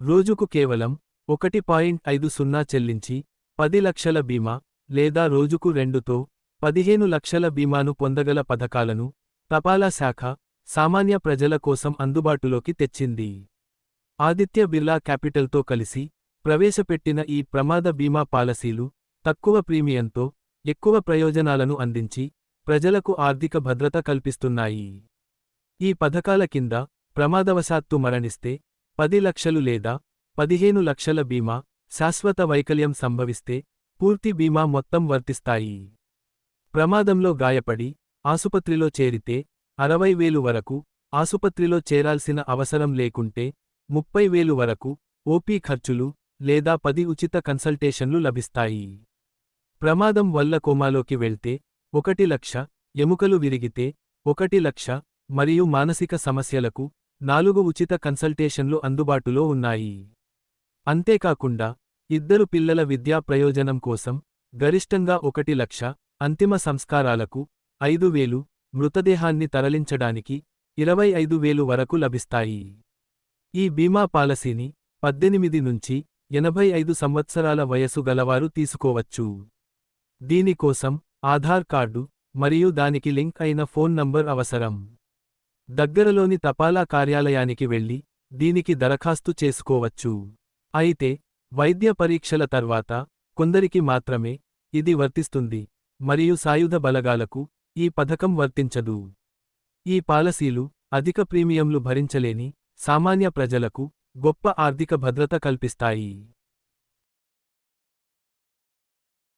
రోజుకు కేవలం ఒకటి పాయింట్ ఐదు సున్నా చెల్లించి పది లక్షల బీమా లేదా రోజుకు రెండుతో పదిహేను లక్షల బీమాను పొందగల పథకాలను తపాలా శాఖ సామాన్య ప్రజల కోసం అందుబాటులోకి తెచ్చింది. ఆదిత్య బిర్లా క్యాపిటల్తో కలిసి ప్రవేశపెట్టిన ఈ ప్రమాద బీమా పాలసీలు తక్కువ ప్రీమియంతో ఎక్కువ ప్రయోజనాలను అందించి ప్రజలకు ఆర్థిక భద్రత కల్పిస్తున్నాయి. ఈ పథకాల కింద ప్రమాదవశాత్తు మరణిస్తే పది లక్షలు లేదా పదిహేను లక్షల బీమా శాశ్వత వైకల్యం సంభవిస్తే పూర్తి బీమా మొత్తం వర్తిస్తాయి. ప్రమాదంలో గాయపడి ఆసుపత్రిలో చేరితే అరవై వేలు వరకు ఆసుపత్రిలో చేరాల్సిన అవసరం లేకుంటే ముప్పై వేలు వరకు ఓపీ ఖర్చులు లేదా పది ఉచిత కన్సల్టేషన్లు లభిస్తాయి. ప్రమాదం వల్ల కోమాలోకి వెళ్తే ఒకటి లక్ష ఎముకలు విరిగితే ఒకటి లక్ష మరియు మానసిక సమస్యలకు నాలుగు ఉచిత కన్సల్టేషన్లు అందుబాటులో ఉన్నాయి. అంతేకాకుండా ఇద్దరు పిల్లల విద్యా ప్రయోజనం కోసం గరిష్టంగా ఒకటి లక్ష అంతిమ సంస్కారాలకు ఐదు వేలు మృతదేహాన్ని తరలించడానికి ఇరవై ఐదు వేలు వరకు లభిస్తాయి. ఈ బీమా పాలసీని పద్దెనిమిది నుంచి ఎనభై ఐదు సంవత్సరాల వయసు గలవారు తీసుకోవచ్చు. దీనికోసం ఆధార్ కార్డు మరియు దానికి లింక్ అయిన ఫోన్ నంబర్ అవసరం. దగ్గరలోని తపాలా కార్యాలయానికి వెళ్ళి దీనికి దరఖాస్తు చేసుకోవచ్చు. అయితే వైద్య పరీక్షల తర్వాత కొందరికి మాత్రమే ఇది వర్తిస్తుంది మరియు సాయుధ బలగాలకు ఈ పథకం వర్తించదు. ఈ పాలసీలు అధిక ప్రీమియంలు భరించలేని సామాన్య ప్రజలకు గొప్ప ఆర్థిక భద్రత కల్పిస్తాయి.